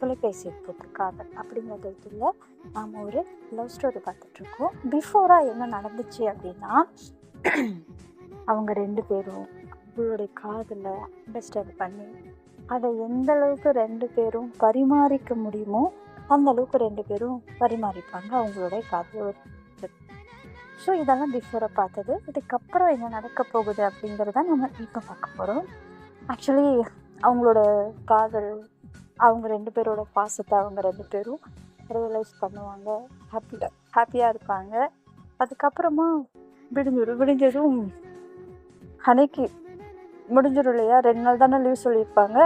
தொலைபேசி போட்டு காதல் அப்படிங்கிறதுல நாம் ஒரு லவ் ஸ்டோரி பார்த்துட்ருக்கோம். பிஃபோராக என்ன நடந்துச்சு அப்படின்னா அவங்க ரெண்டு பேரும் அவங்களுடைய காதலை அண்டர்ஸ்டாண்ட் பண்ணி அதை எந்த அளவுக்கு ரெண்டு பேரும் பரிமாறிக்க முடியுமோ அந்த அளவுக்கு ரெண்டு பேரும் பரிமாறிப்பாங்க அவங்களுடைய காதல் ஸோ இதெல்லாம் பிஃபோராக பார்த்தது. இதுக்கப்புறம் என்ன நடக்க போகுது அப்படிங்கிறத நம்ம இப்போ பார்க்க போகிறோம் ஆக்சுவலி அவங்களோட காதல் அவங்க ரெண்டு பேரோட பாசத்தை அவங்க ரெண்டு பேரும் ரியலைஸ் பண்ணுவாங்க. ஹாப்பியாக ஹாப்பியாக இருப்பாங்க. அதுக்கப்புறமா விடிஞ்சிடும் விடிஞ்சதும் அன்னைக்கு முடிஞ்சிடும் இல்லையா? ரெண்டு நாள் தானே லீவ் சொல்லியிருப்பாங்க.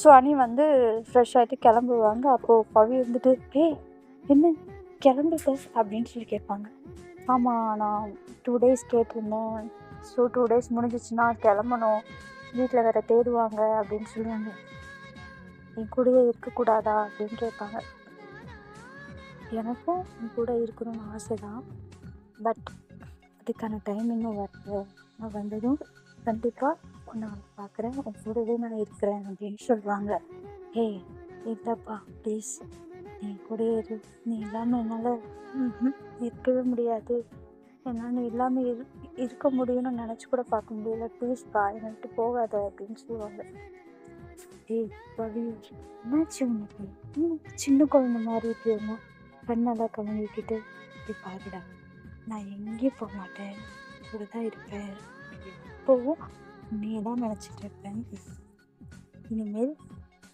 ஸோ அனி வந்து ஃப்ரெஷ் ஆகிட்டு கிளம்புவாங்க. அப்போது பவி வந்துட்டு ஏய் என்ன கிளம்பிட்ட அப்படின்னு சொல்லி கேட்பாங்க. ஆமாம் நான் டூ டேஸ் கேட்டிருந்தேன். ஸோ டூ டேஸ் முடிஞ்சிச்சுன்னா கிளம்பணும். வீட்டில் வேறு தேடுவாங்க அப்படின்னு சொல்லுவாங்க. என் கூடயே இருக்கக்கூடாதா அப்படின்னு கேட்பாங்க. எனக்கும் என் கூட இருக்கணும்னு ஆசை தான் பட் அதுக்கான டைம் இன்னும் வரல. நான் வந்ததும் கண்டிப்பாக உன்னை பார்க்குறேன். உன் கூடவே நான் இருக்கிறேன் அப்படின்னு சொல்லுவாங்க ஹே இல்லைப்பா ப்ளீஸ் நீ கூடயே இரு. நீ இல்லாமல் என்னால் இருக்கவே முடியாது. என்னால் நீ இல்லாமல் இரு இருக்க முடியும்னு நினச்சி கூட பார்க்க முடியல. ப்ளீஸ்ப்பா என்னை விட்டு போகாத அப்படின்னு சொல்லுவாங்க ஏய் பவி என்னாச்சு உனக்கு சின்ன குழந்தை மாதிரி இருக்கியோமா கண்ணெல்லாம் கவனிக்கிட்டு இப்படி பாருடா நான் எங்கேயும் போக மாட்டேன் கூட தான் இருப்பேன் எப்போவும் நீ தான் நினச்சிட்டு இருப்பேன் இனிமேல்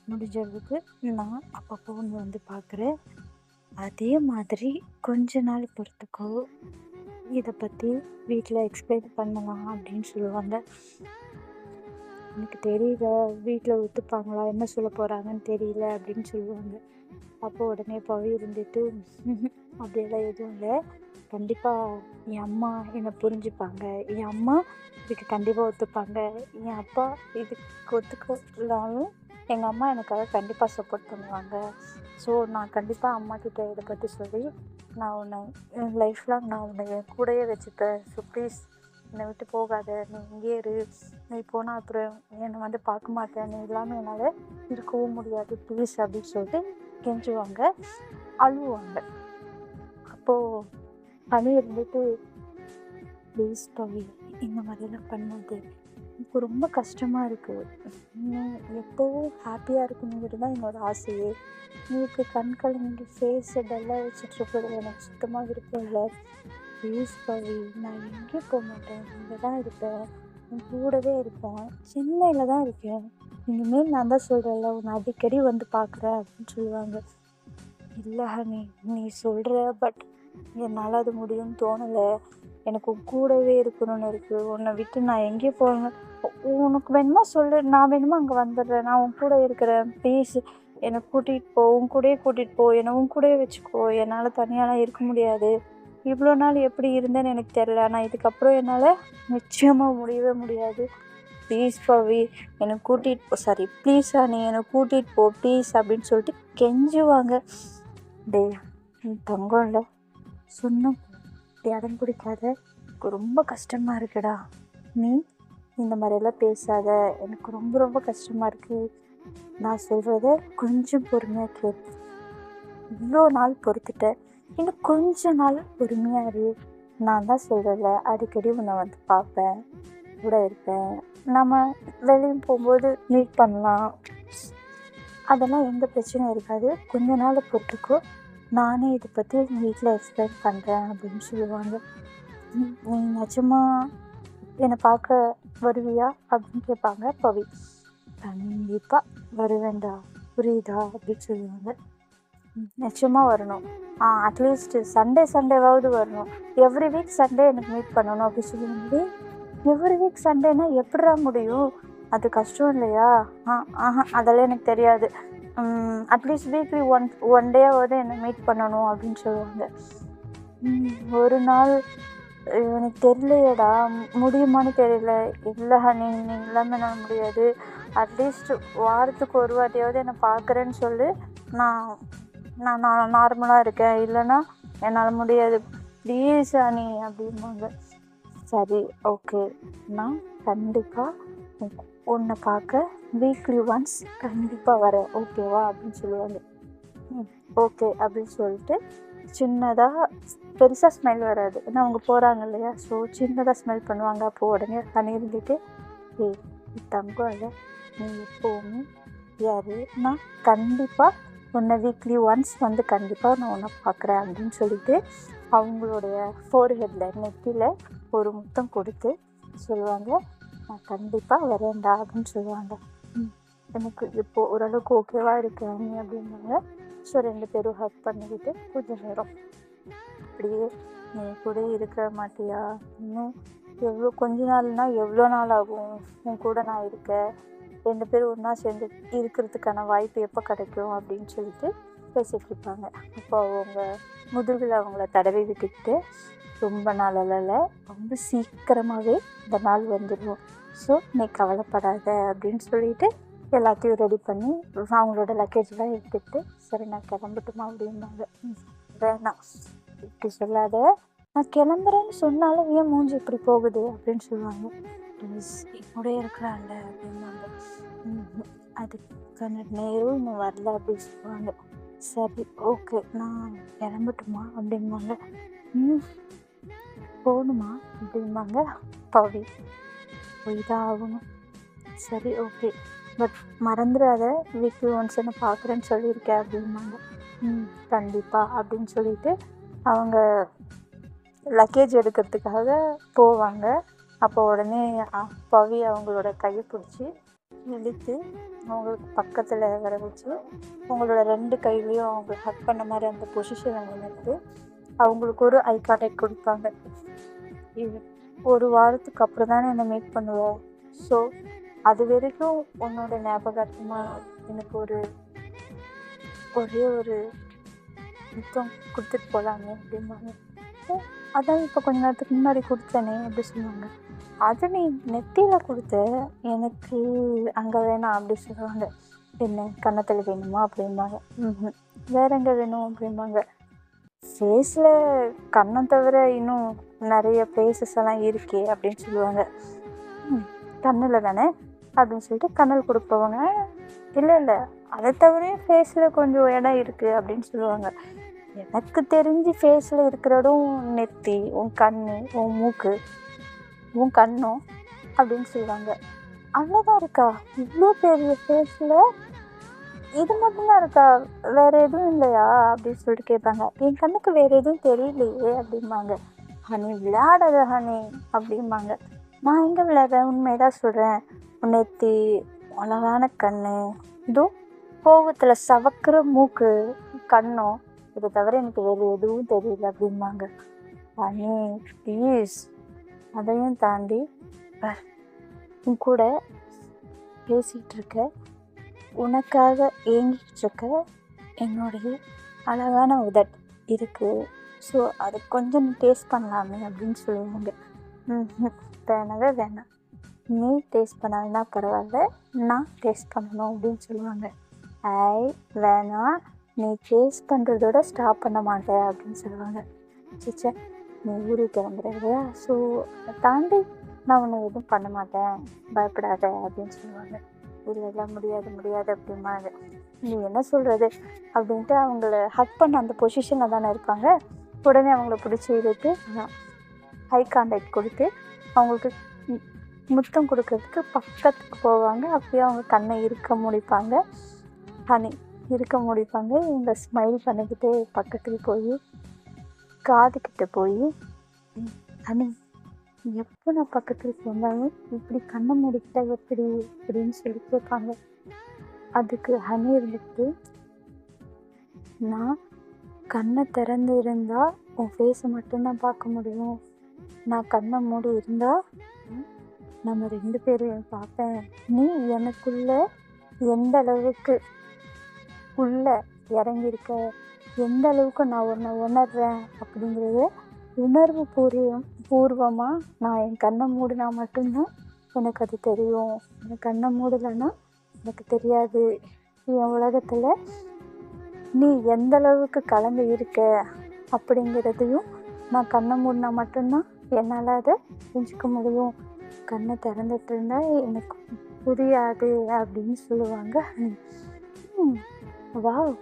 முடிஞ்சளவுக்கு நான் அப்பப்போ ஒன்று வந்து பார்க்குறேன் அதே மாதிரி கொஞ்ச நாள் பொறுத்துக்கோ இதை பற்றி வீட்டில் எக்ஸ்பிளைன் பண்ணலாம் அப்படின்னு சொல்லுவாங்க எனக்கு தெரியல வீட்டில் ஒத்துப்பாங்களா? என்ன சொல்ல போகிறாங்கன்னு தெரியல அப்படின்னு சொல்லுவாங்க. அப்போ உடனே போய் இருந்துட்டு அப்படியெல்லாம் எதுவும் இல்லை. கண்டிப்பாக என் அம்மா என்னை புரிஞ்சுப்பாங்க. என் அம்மா இதுக்கு கண்டிப்பாக ஒத்துப்பாங்க. என் அப்பா இதுக்கு ஒத்துக்கலாலும் எங்கள் அம்மா எனக்காக கண்டிப்பாக சப்போர்ட் பண்ணுவாங்க. ஸோ நான் கண்டிப்பாக அம்மாக்கிட்ட இதை பற்றி சொல்லி நான் உன்னை என் லைஃப் லாங் நான் உன்னை என் கூடயே வச்சுப்பேன். ஸோ ப்ளீஸ் என்னை விட்டு போகாத நீ இங்கே இரு. நீ போனால் அப்புறம் என்னை வந்து பார்க்க மாட்டேன். நீ இல்லாமல் என்னால் இருக்கவும் முடியாது. ப்ளீஸ் அப்படின்னு சொல்லிட்டு கெஞ்சுவாங்க அழுவாங்க. அப்போது பனி இருந்துட்டு ப்ளீஸ் பவி இந்த மாதிரியெல்லாம் பண்ணாது. எனக்கு ரொம்ப கஷ்டமாக இருக்குது நீ எப்போவும் ஹாப்பியாக இருக்கணுங்கிறது தான் என்னோட ஆசையே. நீ இப்போ கண் கலந்து ஃபேஸ் டல்லாக வச்சுட்டு இருக்கிறது எனக்கு சுத்தமாக விருப்பம் இல்லை. ப்ளீஸ் பவி நான் எங்கேயும் போக மாட்டேன்? இங்கே தான் இருப்பேன். உன் கூடவே இருப்பேன். சென்னையில் தான் இருக்கேன். இனிமேல் நான் தான் சொல்கிறேன்ல உன்னை அடிக்கடி வந்து பார்க்குறேன் அப்படின்னு சொல்லுவாங்க. இல்லை ஹனி நீ சொல்கிற பட் என்னால் அது முடியும்னு தோணலை. எனக்கு உன் கூடவே இருக்கணும்னு இருக்குது உன்னை விட்டு நான் எங்கேயும் போகணும் உனக்கு வேணுமா சொல்லு? நான் வேணுமா அங்கே வந்துடுறேன்? நான் உன் கூட இருக்கிறேன். ப்ளீஸ் என்னை கூட்டிகிட்டு போ. உன் கூடயே கூட்டிகிட்டு போ. என்னை உன் கூடயே வச்சுக்கோ. என்னால் தனியாலாம் இருக்க முடியாது. இவ்வளோ நாள் எப்படி இருந்தேன்னு எனக்கு தெரில ஆனால் இதுக்கப்புறம் என்னால் நிச்சயமாக முடியவே முடியாது. ப்ளீஸ் பவி என்னை கூட்டிகிட்டு போ. சாரி ப்ளீஸா நீ என்னை கூட்டிகிட்டு போ. ப்ளீஸ் அப்படின்னு சொல்லிட்டு கெஞ்சுவாங்க. டேய் நீ தங்கம் இல்லை. சொன்ன இடம் பிடிக்காத. ரொம்ப கஷ்டமாக இருக்குடா. நீ இந்த மாதிரியெல்லாம் பேசாத. எனக்கு ரொம்ப ரொம்ப கஷ்டமாக இருக்குது நான் சொல்கிறத கொஞ்சம் பொறுமையாக கேட்பேன் இவ்வளோ நாள் பொறுத்துட்டேன். இன்னும் கொஞ்ச நாள் பொறுமையாக இரு. நான் தான் சொல்கிறல அடிக்கடி உன்னை வந்து பார்ப்பேன் கூட இருப்பேன். நம்ம வெளியும் போகும்போது மீட் பண்ணலாம். அதெல்லாம் எந்த பிரச்சனையும் இருக்காது. கொஞ்ச நாள் பொறுத்துக்கோ நானே இதை பற்றி வீட்டில் எக்ஸ்பிளைன் பண்ணுறேன் அப்படின்னு சொல்லுவாங்க. நீ நிஜமா என்னை பார்க்க வருவியா அப்படின்னு கேட்பாங்க பவி. கண்டிப்பாக வருவேண்டா புரியுதா? அப்படின்னு சொல்லுவாங்க. நிச்சயமாக வரணும். ஆ அட்லீஸ்ட் சண்டே சண்டேவாவது வரணும். எவ்ரி வீக் சண்டே எனக்கு மீட் பண்ணணும் அப்படின்னு சொல்லி எவ்ரி வீக் சண்டேனா எப்படிடா முடியும்? அது கஷ்டம் இல்லையா? ஆ ஆஹா அதெல்லாம் எனக்கு தெரியாது. At least weekly one one டேவாவது என்னை மீட் பண்ணணும் அப்படின்னு சொல்லுவாங்க. ஒரு நாள் எனக்கு தெரியலையேடா. முடியுமான்னு தெரியல. இல்லை ஹனி நீ இல்லாமல் என்னால் முடியாது. அட்லீஸ்ட் வாரத்துக்கு ஒரு வாட்டியாவது என்னை பார்க்குறேன்னு சொல்லி. நான் நான் நான் நார்மலாக இருக்கேன். இல்லைன்னா என்னால் முடியாது. ப்ளீஸ் ஹனி அப்படிம்பாங்க. சரி ஓகே நான் கண்டிப்பாக உன்னை பார்க்க வீக்லி ஒன்ஸ் கண்டிப்பாக வரேன். ஓகேவா அப்படின்னு சொல்லுவாங்க. ஓகே அப்படின்னு சொல்லிட்டு சின்னதாக பெருசாக ஸ்மெல் வராது. ஏன்னா அவங்க போகிறாங்க இல்லையா? ஸோ சின்னதாக ஸ்மெல் பண்ணுவாங்க. அப்போ உடனே தண்ணி இருந்துட்டு ஏய் நீ தங்கம் இல்லை. நீ எப்போவுமே யாரு? நான் கண்டிப்பாக உன்னை வீக்லி ஒன்ஸ் வந்து கண்டிப்பாக நான் உன்னை பார்க்குறேன் அப்படின்னு சொல்லிட்டு அவங்களுடைய ஃபோர்ஹெட்டில் நெத்தியில் ஒரு முத்தம் கொடுத்து சொல்லுவாங்க. நான் கண்டிப்பாக வரேன்டா அப்படின்னு சொல்லுவாங்க. எனக்கு இப்போது ஓரளவுக்கு ஓகேவாக இருக்கேன் நீ அப்படின்னாங்க. ஸோ ரெண்டு பேரும் ஹக் பண்ணிக்கிட்டு கொஞ்சம் நேரம். அப்படியே நீ கூட இருக்க மாட்டியா? இன்னும் எவ்வளோ கொஞ்ச நாள்னா எவ்வளோ நாள் ஆகும்? உன் கூட நான் இருக்கேன் ரெண்டு பேரும் ஒன்றா சேர்ந்து இருக்கிறதுக்கான வாய்ப்பு எப்போ கிடைக்கும் அப்படின்னு சொல்லிட்டு பேசிகிட்டு இருப்பாங்க. அப்போ அவங்க முதுகில் அவங்கள தடவி விட்டுக்கிட்டு ரொம்ப நாள் ரொம்ப சீக்கிரமாகவே இந்த நாள் வந்துடுவோம் ஸோ நீ கவலைப்படாத அப்படின்னு சொல்லிட்டு எல்லாத்தையும் ரெடி பண்ணி அவங்களோட லக்கேஜ்லாம் எடுத்துகிட்டு சரி நான் கிளம்பட்டுமா அப்படின்னாங்க வேணாம். இப்படி சொல்லாத. நான் கிளம்புறேன்னு சொன்னாலும் ஏன் மூஞ்சி இப்படி போகுது அப்படின்னு சொல்லுவாங்க. ப்ளீஸ் கூட இருக்கலாம்ல அப்படின்னாங்க அதுக்கான நேரம் இன்னும் வரல அப்படின்னு சொல்லுவாங்க. சரி ஓகே நான் கிளம்பட்டுமா அப்படிம்பாங்க. ம் போகணுமா அப்படிம்பாங்க. பவி போய் தான் ஆகணும். சரி ஓகே பட் மறந்துடாத வீக்லி ஒன்ஸ் என்ன பார்க்குறேன்னு சொல்லியிருக்கேன் அப்படிம்பாங்க. ம் கண்டிப்பாக அப்படின்னு சொல்லிட்டு அவங்க லக்கேஜ் எடுக்கிறதுக்காக போவாங்க. அப்போ உடனே அ- பவி அவங்களோட கையை பிடிச்சி இழுத்து அவங்களுக்கு பக்கத்தில் வர வச்சு அவங்களோட ரெண்டு கையிலையும் அவங்க ஹக் பண்ண மாதிரி அந்த பொசிஷனை நினைத்து அவங்களுக்கு ஒரு ஐ கார்டெக் கொடுப்பாங்க. இது ஒரு வாரத்துக்கு அப்புறம் தானே என்னை மீட் பண்ணுவோம். ஸோ அது வரைக்கும் உன்னோட ஞாபகார்த்தமாக எனக்கு ஒரு ஒரே ஒரு முத்தம் கொடுத்துட்டு போகலாமே அப்படிம்பாங்க. அதான் இப்போ கொஞ்ச நேரத்துக்கு முன்னாடி கொடுத்தனே அப்படி சொல்லுவாங்க அது நீ நெத்தியில் கொடுத்த எனக்கு அங்கே வேணாம் அப்படி சொல்லுவாங்க. என்ன கன்னத்தில் வேணுமா அப்படிம்பாங்க. ம் வேற எங்கே வேணும் அப்படிம்பாங்க. ஃபேஸில் கண்ணம் தவிர இன்னும் நிறைய ப்ளேசஸ் எல்லாம் இருக்கே அப்படின்னு சொல்லுவாங்க. கண்ணில் தானே? அப்படின்னு சொல்லிட்டு கண்ணல் கொடுப்பவங்க இல்லை இல்லை அதை தவிர ஃபேஸில் கொஞ்சம் இடம் இருக்குது அப்படின்னு சொல்லுவாங்க. எனக்கு தெரிஞ்சு ஃபேஸில் இருக்கிற இடம் நெத்தி உன் கண் உன் மூக்கு உன் கண்ணும் அப்படின்னு சொல்லுவாங்க. அவ்வளோதான் இருக்கா? இவ்வளோ பெரிய ஃபேஸில் இது மட்டும்தான் இருக்கா? வேற எதுவும் இல்லையா? அப்படின்னு சொல்லிட்டு கேட்பாங்க. என் கண்ணுக்கு வேற எதுவும் தெரியலையே அப்படிம்பாங்க. ஹனி விளையாடாத ஹனி அப்படிம்பாங்க. நான் எங்கே விளையாடுறேன் உண்மையதான் சொல்கிறேன் நெத்தி அழகான கண் இதோ கோவத்தில் சவக்கிற மூக்கு கண்ணும் இதை தவிர எனக்கு வேறு எதுவும் தெரியல அப்படிம்பாங்க. ஹனி ப்ளீஸ் அதையும் தாண்டி உன் கூட பேசிகிட்டு இருக்க உனக்காக ஏங்கிக்கிட்டு இருக்க என்னுடைய அழகான உதட் இருக்குது ஸோ அதை கொஞ்சம் டேஸ்ட் பண்ணலாமே அப்படின்னு சொல்லுவாங்க வேணவே வேணாம். நீ டேஸ்ட் பண்ணாலும்னா பரவாயில்ல நான் டேஸ்ட் பண்ணணும் அப்படின்னு சொல்லுவாங்க. ஐ வேணாம் நீ டேஸ்ட் பண்ணுறதோட ஸ்டாப் பண்ண மாட்டேன் அப்படின்னு சொல்லுவாங்க. சிச்சே. நீ ஊருக்கு கிளம்புறதா ஸோ அதை தாண்டி நான் உன்னை எதுவும் பண்ண மாட்டேன். பயப்படாத அப்படின்னு சொல்லுவாங்க. இல்லை முடியாது முடியாது அப்படிம்பாங்க. நீ என்ன சொல்கிறது அப்படின்ட்டு அவங்கள ஹக் பண்ண அந்த பொசிஷனில் தானே இருப்பாங்க உடனே அவங்கள பிடிச்சி இழுத்து ஹை கான்டாக்ட் கொடுத்து அவங்களுக்கு முத்தம் கொடுக்கறதுக்கு பக்கத்துக்கு போவாங்க. அப்படியே அவங்க கண்ணை இருக்க முடிப்பாங்க. ஹனி இருக்க முடிப்பாங்க. இவங்க ஸ்மைல் பண்ணிக்கிட்டே பக்கத்தில் போய் காதுகிட்ட போய் ஹனி எப்போ நான் பக்கத்தில் வந்தாலும் இப்படி கண்ணை மூடிக்கிட்டா எப்படி? அப்படின்னு சொல்லி கேட்பாங்க. அதுக்கு ஹனி இருந்துட்டு நான் கண்ணை திறந்து இருந்தால் உன் ஃபேஸை மட்டும்தான் பார்க்க முடியும். நான் கண்ணை மூடி இருந்தால் நம்ம ரெண்டு பேரையும் பார்ப்பேன். நீ எனக்குள்ள எந்த அளவுக்கு உள்ள இறங்கியிருக்க? எந்த அளவுக்கு நான் உன்னை உணர்றேன் அப்படிங்கிறது உணர்வு பூர்வம் பூர்வமாக நான் என் கண்ணை மூடினா மட்டும்தான் எனக்கு அது தெரியும். என் கண்ணை மூடலைன்னா எனக்கு தெரியாது. என் உலகத்தில் நீ எந்த அளவுக்கு கலந்து இருக்க அப்படிங்கிறதையும் நான் கண்ணை மூடினா மட்டும்தான் என்னால் அதை புரிஞ்சுக்க முடியும். கண்ணை திறந்துட்டு இருந்தா எனக்கு புரியாது அப்படின்னு சொல்லுவாங்க. வா வாவ்.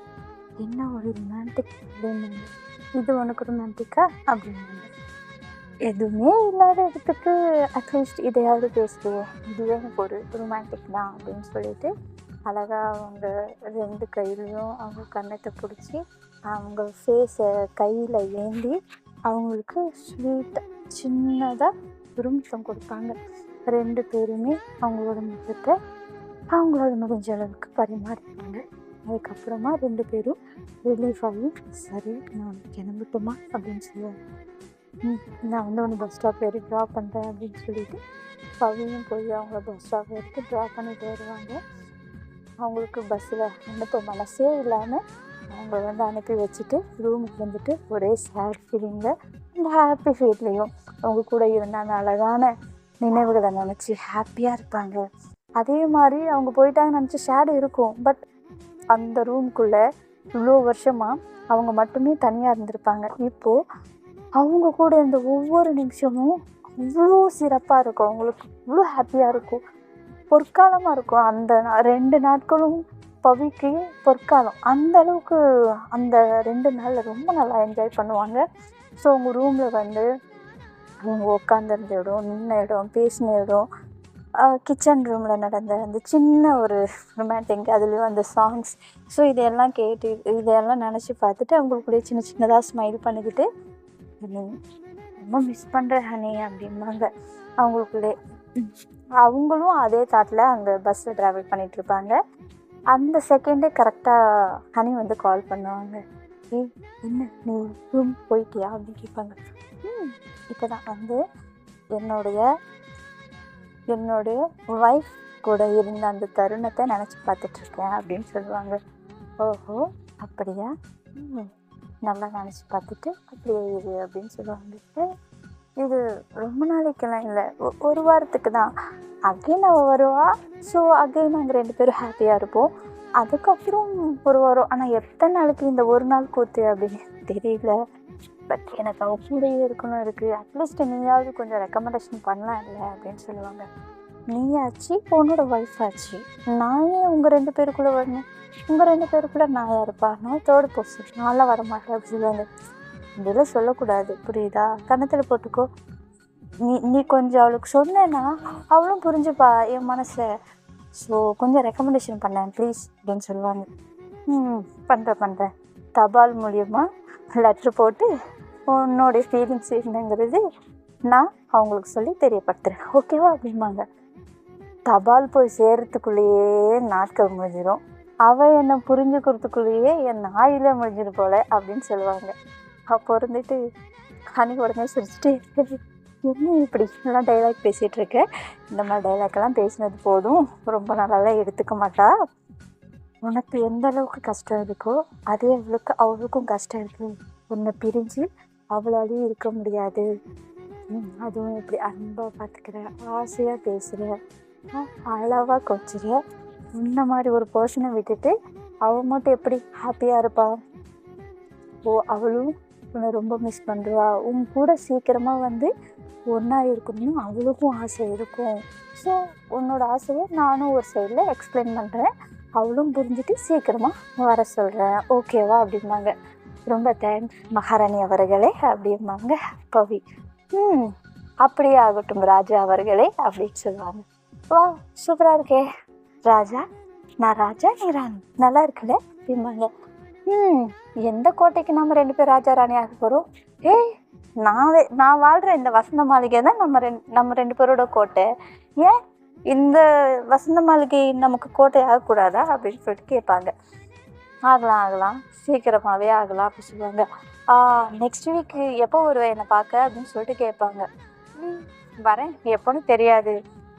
என்ன ஒரு ரொமான்டிக் அப்படின்னு இது உனக்கு ரொமான்டிக்கா அப்படின்னு. எதுவுமே இல்லாத இடத்துக்கு அட்லீஸ்ட் இதையாவது பேசுவோம் இதுவே எனக்கு ஒரு ரொமான்டிக் தான் அப்படின்னு சொல்லிட்டு அழகாக அவங்க ரெண்டு கையிலையும் அவங்க கன்னத்தை பிடிச்சி அவங்க ஃபேஸை கையில் ஏந்தி அவங்களுக்கு ஸ்வீட்டாக சின்னதாக ஒரு கொடுப்பாங்க. ரெண்டு பேருமே அவங்களோட முகத்தை அவங்களோட முடிஞ்ச அளவுக்கு பரிமாறிப்பாங்க. அதுக்கப்புறமா ரெண்டு பேரும் ரிலீஃப் ஆகி சரி நான் கிளம்பட்டுமா அப்படின்னு சொல்லுவாங்க. ம் நான் வந்து ஒன்று பஸ் ஸ்டாப் ஏறி ட்ராப் பண்ணுறேன் அப்படின்னு சொல்லிட்டு பவியும் போய் அவங்க பஸ் ஸ்டாப் எடுத்து ட்ராப் பண்ணிட்டு வருவாங்க. அவங்களுக்கு பஸ்ஸில் அனுப்ப மனசே இல்லாமல் அவங்க வந்து அனுப்பி வச்சுட்டு ரூமுக்கு வந்துட்டு ஒரே சேட் ஃபீலிங்கில் அந்த ஹாப்பி ஃபீல்லையும் அவங்க கூட இருந்த அந்த அழகான நினைவுகளை நினச்சி ஹாப்பியாக இருப்பாங்க. அதே மாதிரி அவங்க போயிட்டாங்கன்னு நினச்சி ஷேடு இருக்கும். பட் அந்த ரூம்குள்ளே இவ்வளோ வருஷமாக அவங்க மட்டுமே தனியாக இருந்திருப்பாங்க. இப்போது அவங்க கூட இருந்த ஒவ்வொரு நிமிஷமும் அவ்வளோ சிறப்பாக இருக்கும். அவங்களுக்கு அவ்வளோ ஹாப்பியாக இருக்கும். பொற்காலமாக இருக்கும். அந்த நா- ரெண்டு நாட்களும் பவிக்கு பொற்காலம். அந்த அளவுக்கு அந்த ரெண்டு நாளில் ரொம்ப நல்லா என்ஜாய் பண்ணுவாங்க. ஸோ அவங்க ரூமில் வந்து அவங்க உட்காந்துருந்த இடம் நின்ன இடம் பேசின இடம் கிச்சன் ரூமில் நடந்த அந்த சின்ன ஒரு ரொமான்டிக் அதுலேயும் அந்த சாங்ஸ் ஸோ இதையெல்லாம் கேட்டு இதையெல்லாம் நினச்சி பார்த்துட்டு அவங்களுக்குள்ளே சின்ன சின்னதாக ஸ்மைல் பண்ணிக்கிட்டு ஹனி ரொம்ப மிஸ் பண்ணுற ஹனி அப்படிம்பாங்க அவங்களுக்குள்ளே. அவங்களும் அதே தாட்டில் அங்கே பஸ்ஸில் ட்ராவல் பண்ணிகிட்ருப்பாங்க இருப்பாங்க. அந்த செகண்டே கரெக்டாக ஹனி வந்து கால் பண்ணுவாங்க. ஏய் என்ன நீ ரூம் போயிட்டியா? அப்படின்னு கேட்பாங்க. ம் இப்போ தான் வந்து என்னுடைய என்னுடைய ஒய்ஃப் கூட இருந்த அந்த தருணத்தை நினச்சி பார்த்துட்ருக்கேன் அப்படின்னு சொல்லுவாங்க. ஓஹோ அப்படியா? நல்லா நினச்சி பார்த்துட்டு அப்படியே இரு அப்படின்னு சொல்லுவாங்க. இது ரொம்ப நாளைக்கெல்லாம் இல்லை. ஒ- ஒரு வாரத்துக்கு தான். அகைன் அவள் வருவா. ஸோ அகைன் நாங்கள் ரெண்டு பேரும் ஹாப்பியாக இருப்போம். அதுக்கப்புறம் ஒரு வாரம். ஆனால் எத்தனை நாளைக்கு இந்த ஒரு நாள் கூத்து அப்படின்னு தெரியல. பட் எனக்கு அவள் கூடயே இருக்கணும் இருக்குது அட்லீஸ்ட் நீயாவது கொஞ்சம் ரெக்கமெண்டேஷன் பண்ணலாம் இல்லை அப்படின்னு சொல்லுவாங்க. நீயாச்சு உன்னோட ஒய்ஃப் ஆச்சு. நான் ஏன் உங்கள் ரெண்டு பேருக்குள்ளே வரணும்? உங்கள் ரெண்டு பேருக்குள்ளே நான் யாருப்பா? நான் தேர்ட் பர்சன் நான்லாம் வர மாட்டேன் அப்படி சொல்லுவாங்க. இதெல்லாம் சொல்லக்கூடாது. புரியுதா? கணத்தில் போட்டுக்கோ. நீ நீ கொஞ்சம் அவளுக்கு சொன்னேன்னா அவளும் புரிஞ்சுப்பா என் மனசை ஸோ கொஞ்சம் ரெக்கமெண்டேஷன் பண்ணேன் ப்ளீஸ் அப்படின்னு சொல்லுவாங்க. ம் பண்ணுறேன் பண்ணுறேன் தபால் மூலியமாக லெட்ரு போட்டு உன்னோடைய ஃபீலிங்ஸ் என்னங்கிறது நான் அவங்களுக்கு சொல்லி தெரியப்படுத்துகிறேன் ஓகேவா அப்படிம்பாங்க. தபால் போய் சேர்கிறதுக்குள்ளேயே நாட்கள் முடிஞ்சிடும் அவள் என்னை புரிஞ்சுக்கிறதுக்குள்ளேயே என் நாயிலே முடிஞ்சிடும் போல அப்படின்னு சொல்லுவாங்க. அப்போ இருந்துட்டு கனி உடனே சிரிச்சுட்டு என்ன இப்படி எல்லாம் டைலாக் பேசிகிட்டு இருக்க? இந்த மாதிரி டைலாக்லாம் பேசினது போதும். ரொம்ப நாளாலாம் எடுத்துக்க மாட்டா. உனக்கு எந்த அளவுக்கு கஷ்டம் இருக்கோ அதே அளவுக்கு அவளுக்கும் கஷ்டம் இருக்குது உன்னை பிரிஞ்சு அவளாலையும் இருக்க முடியாது. அதுவும் இப்படி அன்பாக பார்த்துக்கிற ஆசையாக பேசுகிற அளவாக கொச்சுற இந்த மாதிரி ஒரு பர்சனை விட்டுட்டு அவள் மட்டும் எப்படி ஹாப்பியாக இருப்பாள் ஓ அவளும் உன்னை ரொம்ப மிஸ் பண்ணுறா உன் கூட சீக்கிரமாக வந்து ஒன்றா இருக்கணும்னு அவளுக்கும் ஆசை இருக்கும். ஸோ உன்னோட ஆசையை நானும் ஒரு சைடில் எக்ஸ்பிளைன் பண்ணுறேன் அவளும் புரிஞ்சுட்டு சீக்கிரமாக வர சொல்கிறேன் ஓகேவா அப்படிம்பாங்க. ரொம்ப தேங்க்ஸ் மகாராணி அவர்களே அப்படிம்பாங்க. பவி ம் அப்படியே ஆகட்டும் ராஜா அவர்களே அப்படின்னு சொல்லுவாங்க. வா சூப்பராக இருக்கே. ராஜா நான் ராஜா நீ ராணி. நல்லா இருக்குல்ல? அப்படிம்பாங்க. ம் எந்த கோட்டைக்கு நம்ம ரெண்டு பேர் ராஜா ராணி ஆக போகிறோம் ஏய் நான் நான் வாழ்கிற இந்த வசந்த மாளிகை தான் நம்ம ரெண்டு நம்ம ரெண்டு பேரோட கோட்டை. ஏன்? இந்த வசந்த மாளிகை நமக்கு கோட்டை ஆகக்கூடாதா? அப்படின்னு சொல்லிட்டு கேட்பாங்க. ஆகலாம் ஆகலாம். சீக்கிரமாகவே ஆகலாம் அப்படி சொல்லுவாங்க. நெக்ஸ்ட் வீக்கு எப்போ வருவேன் என்னை பார்க்க அப்படின்னு சொல்லிட்டு கேட்பாங்க. வரேன். எப்போன்னு தெரியாது.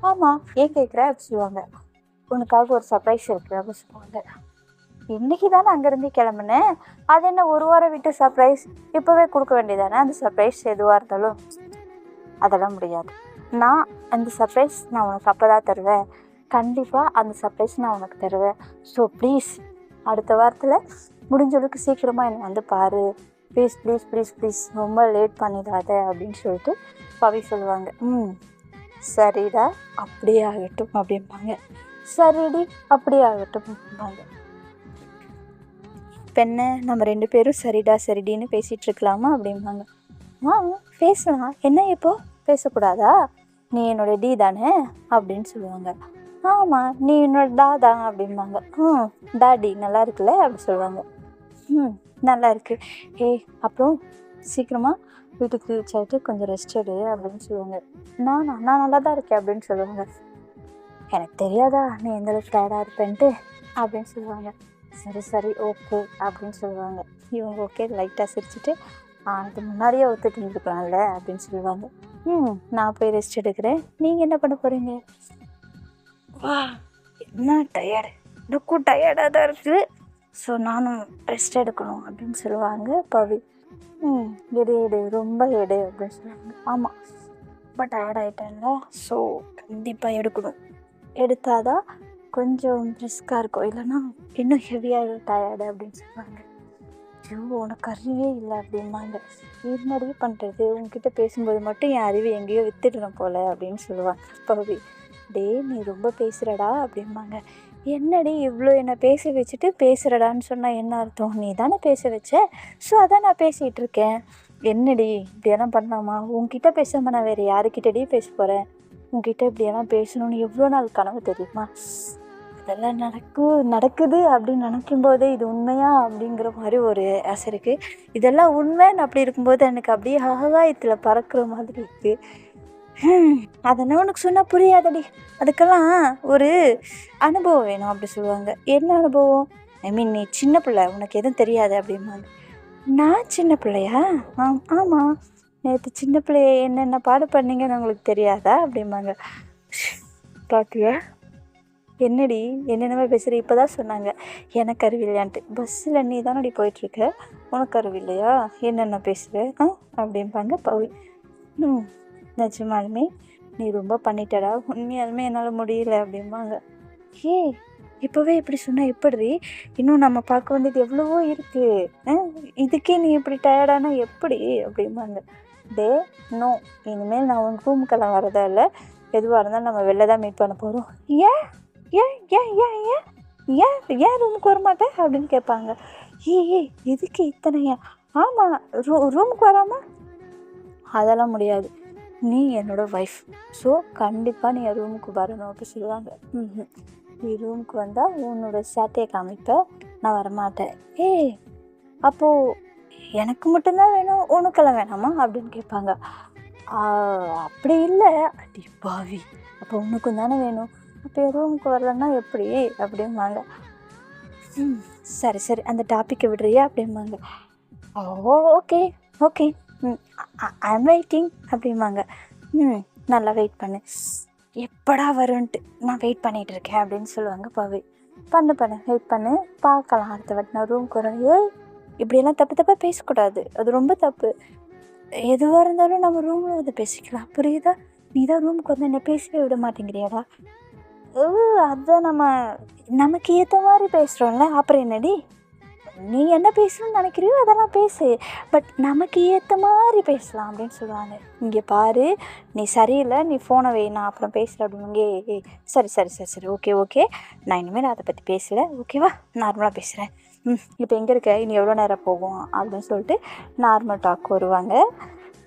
ஆமாம் ஏன் கேட்குற? அப்படி சொல்லுவாங்க. உனக்காக ஒரு சர்ப்ரைஸ் இருக்குது அப்படின்னு சொல்லுவாங்க. இன்னைக்கு தானே அங்கேருந்து கிளம்புனேன். அது என்ன ஒரு வாரம் விட்டு சர்ப்ரைஸ் இப்போவே கொடுக்க வேண்டியதானே? அந்த சர்ப்ரைஸ் எதுவாக இருந்தாலும். அதெல்லாம் முடியாது. நான் அந்த சர்ப்ரைஸ் நான் உனக்கு அப்போ தான் தருவேன். கண்டிப்பாக அந்த சர்ப்ரைஸ் நான் உனக்கு தருவேன். ஸோ ப்ளீஸ் அடுத்த வாரத்தில் முடிஞ்ச அளவுக்கு சீக்கிரமாக என்னை வந்து பாரு. ப்ளீஸ் ப்ளீஸ் ப்ளீஸ் ப்ளீஸ் ரொம்ப லேட் பண்ணிடாத அப்படின்னு சொல்லிட்டு பவி சொல்லுவாங்க. ம் சரிடா அப்படியே ஆகட்டும் அப்படிம்பாங்க. சரிடி அப்படியே ஆகட்டும் அப்படிம்பாங்க. பெண்ணை நம்ம ரெண்டு பேரும் சரிடா சரிடின்னு பேசிகிட்டு இருக்கலாமா அப்படிம்பாங்க. ஆ பேசலாம். என்ன இப்போ? பேசக்கூடாதா? நீ என்னோட டி தானே? அப்படின்னு சொல்லுவாங்க. ஆமாம் நீ என்னோட தாதா அப்படிம்பாங்க. ம் டாடி நல்லா இருக்குல்ல அப்படி சொல்லுவாங்க. ம் நல்லா இருக்கு. ஏய் அப்புறம் சீக்கிரமாக வீட்டுக்கு ரீச் கொஞ்சம் ரெஸ்ட் எடு அப்படின்னு சொல்லுவாங்க. நானா நான் நல்லா தான் இருக்கேன் அப்படின்னு சொல்லுவாங்க. எனக்கு தெரியாதா நீ எந்த அளவுக்கு டயர்டாக இருப்பேன்ட்டு? அப்படின்னு சொல்லுவாங்க. சரி சரி ஓகே அப்படின்னு சொல்லுவாங்க. இவங்க ஓகே லைட்டாக சிரிச்சுட்டு அதுக்கு முன்னாடியே ஒத்துட்டு இருக்கலாம்ல அப்படின்னு சொல்லுவாங்க. ம் நான் போய் ரெஸ்ட் எடுக்கிறேன். நீங்கள் என்ன பண்ண போகிறீங்க வா என்ன டயர்டு எனக்கும் டயர்டாக தான் இருக்குது ஸோ நானும் ரெஸ்ட் எடுக்கணும் அப்படின்னு சொல்லுவாங்க பவி. ம் எடு எடு ரொம்ப எடு அப்படின்னு சொல்லுவாங்க. ஆமாம் ரொம்ப டயர்ட் ஆகிட்டேன்ல ஸோ கண்டிப்பாக எடுக்கணும். எடுத்தால் தான் கொஞ்சம் ரிஸ்க்காக இருக்கும். இல்லைன்னா இன்னும் ஹெவியாக டயர்டு அப்படின்னு சொல்லுவாங்க. ஐயோ உனக்கு அறிவே இல்லை அப்படிம்பாங்க. என்னடி பண்ணுறது உங்ககிட்ட பேசும்போது மட்டும் என் அறிவு எங்கேயோ வித்துடுறேன் போல அப்படின்னு சொல்லுவாங்க பவி. டேய் நீ ரொம்ப பேசுகிறடா அப்படிம்பாங்க. என்னடி இவ்வளோ என்னை பேச வச்சுட்டு பேசுகிறடான்னு சொன்னால் என்ன அர்த்தம்? நீ தானே பேச வச்ச? ஸோ அதான் நான் பேசிகிட்டு இருக்கேன். என்னடி இப்படியெல்லாம் பண்ணலாமா? உங்ககிட்ட பேசாமல் நான் வேறு யாருக்கிட்டடி பேச போகிறேன் உங்ககிட்ட இப்படியெல்லாம் பேசணும்னு எவ்வளோ நாள் கனவு தெரியுமா? அதெல்லாம் நடக்கும் நடக்குது அப்படின்னு நினைக்கும் போதே இது உண்மையா அப்படிங்கிற மாதிரி ஒரு ஆசை இருக்குது இதெல்லாம் உண்மைன்னு அப்படி இருக்கும்போது எனக்கு அப்படியே ஆகாயத்தில் பறக்கிற மாதிரி இருக்குது அதெல்லாம் உனக்கு சொன்னால் புரியாதடி. அதுக்கெல்லாம் ஒரு அனுபவம் வேணும் அப்படி சொல்லுவாங்க. என்ன அனுபவம்? ஐ மீன் நீ சின்ன பிள்ளை உனக்கு எதுவும் தெரியாது அப்படிம்பாங்க. நான் சின்ன பிள்ளையா? ஆம் ஆமாம் நேற்று சின்ன பிள்ளைய என்னென்ன பாடு பண்ணீங்கன்னு உங்களுக்கு தெரியாதா? அப்படிம்பாங்க. பாத்தியா? என்னடி? என்னென்னமே பேசுகிற இப்போ தான் சொன்னாங்க. எனக்கு அறிவில்லையான்ட்டு. பஸ்ஸில் நீ தானடி போயிட்டுருக்க? உனக்கு அறிவில்லையா? என்னென்ன பேசுகிற ஆ? அப்படிம்பாங்க பவுல். ம். நிஜமாலுமே நீ ரொம்ப பண்ணிட்டடா. உண்மையாலுமே என்னால் முடியல அப்படிம்பாங்க. ஏ இப்போவே இப்படி சொன்னால் எப்படி இன்னும் நம்ம பார்க்க வேண்டியது எவ்வளவோ இருக்குது இதுக்கே நீ இப்படி டயர்டானா எப்படி? அப்படிம்பாங்க. டே நோ இனிமேல் நான் உன் ரூமுக்கெல்லாம் வரதா இல்லை. எதுவாக இருந்தாலும் நம்ம வெளில தான் மீட் பண்ண போகிறோம் ஏன் ஏன் ஏன் ஏன் ஏன் ஏன் ஏன் ரூமுக்கு வரமாட்டே? அப்படின்னு கேட்பாங்க. ஏ ஏ எதுக்கு இத்தனையா? ஆமாம் ரூ ரூமுக்கு வராமல் அதெல்லாம் முடியாது. நீ என்னோட ஒய்ஃப் ஸோ கண்டிப்பாக நீ என் ரூமுக்கு வரணும் அப்படி சொல்லுவாங்க. நீ ரூமுக்கு வந்தால் உன்னோட சேட்டையை காமிப்ப. நான் வரமாட்டேன். ஏய் அப்போது எனக்கு மட்டும்தான் வேணும் உனக்கெல்லாம் வேணாமா? அப்படின்னு கேட்பாங்க. அப்படி இல்லை. அடி பாவி. அப்போ உனக்கும் தானே வேணும். அப்போ என் ரூமுக்கு வரலன்னா எப்படி? அப்படிம்பாங்க. ம் சரி சரி. அந்த டாப்பிக்கை விடுறியா? அப்படிம்பாங்க. Oh okay okay I'm waiting அப்படிம்பாங்க. ம் நல்லா வெயிட் பண்ணு. எப்படா வரும்ன்ட்டு நான் வெயிட் பண்ணிகிட்டு இருக்கேன் அப்படின்னு சொல்லுவாங்க பவி. பண்ணு பண்ணு வெயிட் பண்ணு. பார்க்கலாம் அடுத்த வாட்டி நான் ரூம்க்கு வரேன் ஏய் இப்படியெல்லாம் தப்பு தப்பாக பேசக்கூடாது. அது ரொம்ப தப்பு. எதுவாக இருந்தாலும் நம்ம ரூமில் வந்து பேசிக்கலாம். புரியுதா? நீ தான் ரூமுக்கு வந்து என்ன பேசவே விட மாட்டேங்கிறியாடா? ஓ அதான் நம்ம நமக்கு ஏற்ற மாதிரி பேசுகிறோம்ல அப்புறம் என்னடி? நீ என்ன பேசணும்னு நினைக்கிறியோ அதெல்லாம் பேசு. பட் நமக்கு ஏற்ற மாதிரி பேசலாம் அப்படின்னு சொல்லுவாங்க. இங்கே பாரு நீ சரியில்லை நீ ஃபோனை வை நான் அப்புறம் பேசுகிறேன் அப்படிங்க ஏ சரி சரி சரி சரி ஓகே ஓகே நான் இனிமேல் அதை பற்றி பேசல. ஓகேவா நார்மலாக பேசுகிறேன் ம் இப்போ எங்கே இருக்க? இனி எவ்வளோ நேரம் போகும்? அப்படின்னு சொல்லிட்டு நார்மல் டாக் வருவாங்க.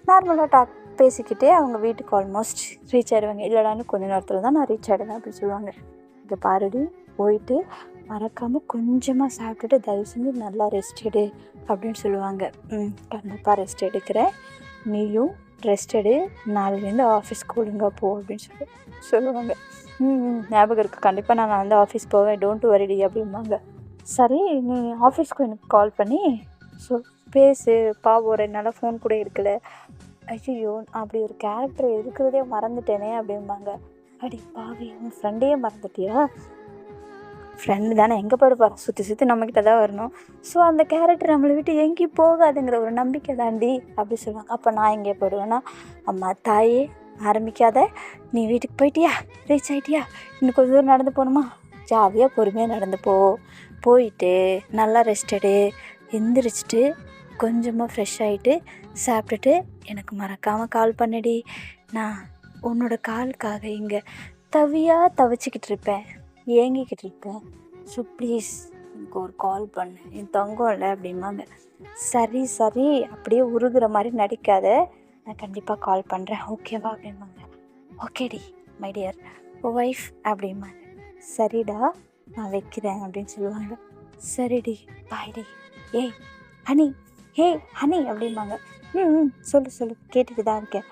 நார்மலாக டாக் பேசிக்கிட்டே அவங்க வீட்டுக்கு ஆல்மோஸ்ட் ரீச் ஆயிடுவாங்க. இல்லைடான்னு கொஞ்ச நேரத்தில் தான் நான் ரீச் ஆகிடுவேன் அப்படின்னு சொல்லுவாங்க. இங்கே பாருடி போயிட்டு மறக்காமல் கொஞ்சமாக சாப்பிட்டுட்டு தயவு செஞ்சு நல்லா ரெஸ்ட் எடு அப்படின்னு சொல்லுவாங்க. கண்டிப்பாக ரெஸ்ட் எடுக்கிறேன். நீயும் ரெஸ்ட் எடு. நாளையிலேருந்து ஆஃபீஸ்க்கு ஒழுங்காக போ அப்படின்னு சொல்லி சொல்லுவாங்க. ஞாபகம் இருக்குது கண்டிப்பாக நான் வந்து ஆஃபீஸ் போவேன். டோன்ட் வரிடி அப்படிம்பாங்க. சரி நீ ஆஃபீஸ்க்கு எனக்கு கால் பண்ணி ஸோ பேசு. பாவம் ரெண்டு நாளாக ஃபோன் கூட இருக்கல ஐயோ அப்படி ஒரு கேரக்டர் இருக்கிறதே மறந்துட்டேனே அப்படிம்பாங்க. அடி பாவி உன் ஃப்ரெண்டையே மறந்துட்டியா? ஃப்ரெண்டு தானே எங்கே போயிடுப்பார் சுற்றி சுற்றி நம்மக்கிட்ட தான் வரணும். ஸோ அந்த கேரக்டர் நம்மளை விட்டு எங்கேயும் போகாதுங்கிற ஒரு நம்பிக்கை தாண்டி அப்படி சொல்லுவாங்க. அப்போ நான் எங்கே போயிடுவேன்னா அம்மா தாயே ஆரம்பிக்காத. நீ வீட்டுக்கு போயிட்டியா? ரீச் ஆகிட்டியா இன்னும் கொஞ்சம் தூரம் நடந்து போகணுமா? ஜாலியாக பொறுமையாக நடந்து போ. போயிட்டு நல்லா ரெஸ்ட் எடு. எந்திரிச்சிட்டு கொஞ்சமாக ஃப்ரெஷ் ஆகிட்டு சாப்பிட்டுட்டு எனக்கு மறக்காமல் கால் பண்ணுடி. நான் உன்னோட காலுக்காக இங்கே தவியாக தவிச்சிக்கிட்டு இருப்பேன். ஏங்கிக்கிட்டு இருப்பேன் ஸோ ப்ளீஸ் எனக்கு ஒரு கால் பண்ணு. என் தங்கம் இல்லை அப்படிம்பாங்க. சரி சரி அப்படியே உருகிற மாதிரி நடிக்காத. நான் கண்டிப்பாக கால் பண்ணுறேன் ஓகேவா அப்படிம்பாங்க. ஓகேடி மை டியர் ஒய்ஃப் அப்படிம்பாங்க. சரிடா நான் வைக்கிறேன் அப்படின்னு சொல்லுவாங்க. சரிடி பாய்டி ஏய் ஹனி ஹே ஹனி அப்படிம்பாங்க. ம் ம் சொல்லு சொல்லு. கேட்டுட்டு தான் இருக்கேன்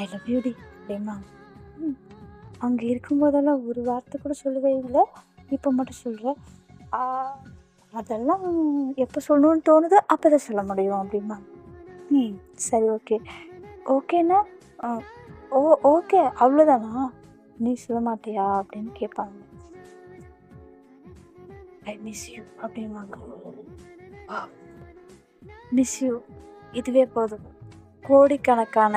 ஐ லவ் யூடி அப்படிம்பாங்க. அங்கே இருக்கும்போதெல்லாம் ஒரு வார்த்தை கூட சொல்லவே இல்லை. இப்போ மட்டும் சொல்கிறேன் அதெல்லாம் எப்போ சொல்லணும்னு தோணுதோ அப்போ தான் சொல்ல முடியும் அப்படிம்பாங்க ம் சரி ஓகே. ஓகேண்ணா ஓ ஓகே அவ்வளோதானா நீ சொல்ல மாட்டியா? அப்படின்னு கேட்பாங்க ஐ மிஸ் யூ அப்படிம்பாங்க. மிஸ் யூ இதுவே போதும். கோடிக்கணக்கான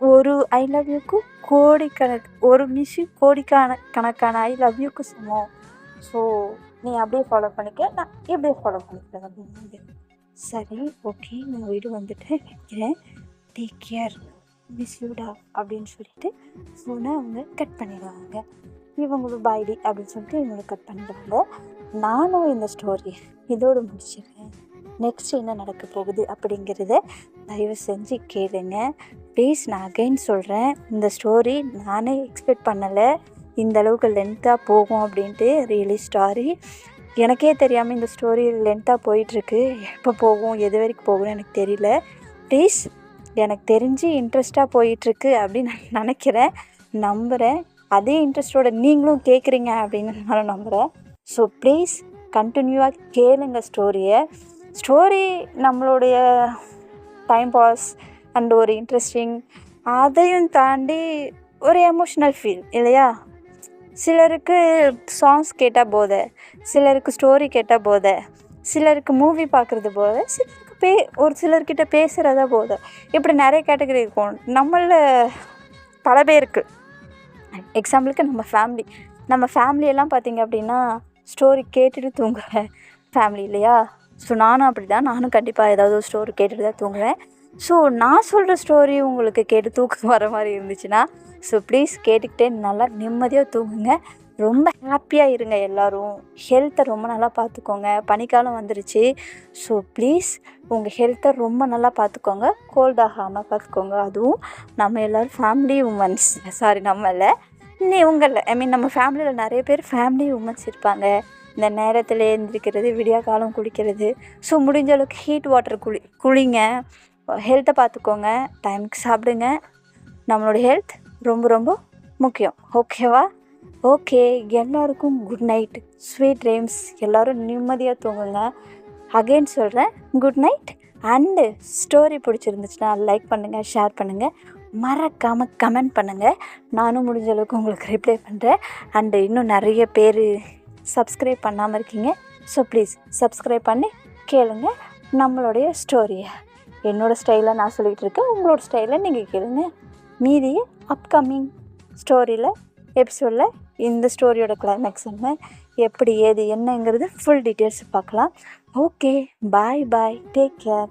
ஒரு ஐ லவ் யூக்கு கோடிக்கணக்கு ஒரு மிஷி கோடிக்கான கணக்கான ஐ லவ் யூக்கு சமம். ஸோ நீ அப்படியே ஃபாலோ பண்ணிக்க நான் எப்படியே ஃபாலோ பண்ணிக்கிறேன் அப்படின்னாங்க சரி ஓகே நான் வீடு வந்துட்டு வைக்கிறேன். டேக் கேர் மிஸ் யூடா அப்படின்னு சொல்லிட்டு ஃபோனை அவங்க கட் பண்ணிடுவாங்க. இவங்களும் பாய்டி அப்படின்னு சொல்லிட்டு இவங்களை கட் பண்ணிடுவாங்க. நானும் இந்த ஸ்டோரி இதோடு முடிச்சிடுறேன் நெக்ஸ்ட் என்ன நடக்க போகுது அப்படிங்கிறத தயவு செஞ்சு கேளுங்க. ப்ளீஸ் நான் அகைன் சொல்கிறேன் இந்த ஸ்டோரி நானே எக்ஸ்பெக்ட் பண்ணலை. இந்த அளவுக்கு லென்த்தாக போகும் அப்படின்ட்டு ரியலி ஸ்டாரி எனக்கே தெரியாமல் இந்த ஸ்டோரி லென்த்தாக போயிட்டுருக்கு. எப்போ போகும் எது வரைக்கும் போகும்னு எனக்கு தெரியல. ப்ளீஸ் எனக்கு தெரிஞ்சு இன்ட்ரெஸ்ட்டாக போயிட்டுருக்கு அப்படின்னு நான் நினைக்கிறேன். நம்புகிறேன் அதே இன்ட்ரெஸ்ட்டோட நீங்களும் கேட்குறீங்க அப்படின்னு நான் நம்புகிறேன் ஸோ ப்ளீஸ் கண்டினியூவாக கேளுங்க ஸ்டோரியை ஸ்டோரி நம்மளுடைய டைம் பாஸ் அண்ட் ஒரு இன்ட்ரெஸ்டிங் அதையும் தாண்டி ஒரு எமோஷ்னல் ஃபீல் இல்லையா? சிலருக்கு சாங்ஸ் கேட்டால் போதை சிலருக்கு ஸ்டோரி கேட்டால் போத சிலருக்கு மூவி பார்க்குறது போத சிலருக்கு பே ஒரு சிலர்கிட்ட பேசுகிறதா போதை. இப்படி நிறைய கேட்டகரி இருக்கும். நம்மளில் பல பேருக்கு. எக்ஸாம்பிளுக்கு நம்ம ஃபேமிலி நம்ம ஃபேமிலியெல்லாம் பார்த்திங்க அப்படின்னா ஸ்டோரி கேட்டுட்டு தூங்குவேன். ஃபேமிலி இல்லையா? ஸோ நானும் அப்படி தான் நானும் கண்டிப்பாக ஏதாவது ஒரு ஸ்டோரி கேட்டுட்டு தான் தூங்குவேன். ஸோ நான் சொல்கிற ஸ்டோரி உங்களுக்கு கேட்டு தூக்கம் வர மாதிரி இருந்துச்சுன்னா ஸோ ப்ளீஸ் கேட்டுக்கிட்டே நல்லா நிம்மதியாக தூங்குங்க. ரொம்ப ஹாப்பியாக இருங்க எல்லோரும். ஹெல்த்தை ரொம்ப நல்லா பார்த்துக்கோங்க பனிக்காலம் வந்துருச்சு. ஸோ ப்ளீஸ் உங்கள் ஹெல்த்தை ரொம்ப நல்லா பார்த்துக்கோங்க கோல்ட் ஆகாமல் பார்த்துக்கோங்க அதுவும் நம்ம எல்லோரும் ஃபேமிலி உமன்ஸ் சாரி நம்மள நீ உங்களில் ஐ மீன் நம்ம ஃபேமிலியில் நிறைய பேர் ஃபேமிலி உமன்ஸ் இருப்பாங்க. இந்த நேரத்தில் எழுந்திரிக்கிறது விடியா காலம் குளிக்கிறது. ஸோ முடிஞ்ச அளவுக்கு ஹீட் வாட்டர் குளி குளிங்க. ஹெல்த்தை பார்த்துக்கோங்க டைமுக்கு சாப்பிடுங்க. நம்மளோட ஹெல்த் ரொம்ப ரொம்ப முக்கியம். ஓகேவா ஓகே எல்லாருக்கும் குட் நைட் ஸ்வீட் ட்ரீம்ஸ் எல்லோரும் நிம்மதியாக தூங்குங்க. அகெயின் சொல்கிறேன் குட் நைட் அண்டு ஸ்டோரி பிடிச்சிருந்துச்சுன்னா லைக் பண்ணுங்கள் ஷேர் பண்ணுங்கள் மறக்காமல் கமெண்ட் பண்ணுங்கள் நானும் முடிஞ்ச அளவுக்கு உங்களுக்கு ரிப்ளை பண்ணுறேன் அண்டு இன்னும் நிறைய பேர் சப்ஸ்கிரைப் பண்ணாமல் இருக்கீங்க. ஸோ ப்ளீஸ் சப்ஸ்கிரைப் பண்ணி கேளுங்க. நம்மளுடைய ஸ்டோரியை என்னோடய ஸ்டைலில் நான் சொல்லிகிட்டு இருக்கேன். உங்களோட ஸ்டைலில் நீங்கள் கேளுங்க. மீதியை அப்கமிங் ஸ்டோரியில் எபிசோடில் இந்த ஸ்டோரியோட கிளைமேக்ஸ் என்ன எப்படி ஏது என்னங்கிறது ஃபுல் டீட்டெயில்ஸ் பார்க்கலாம். Okay bye bye take care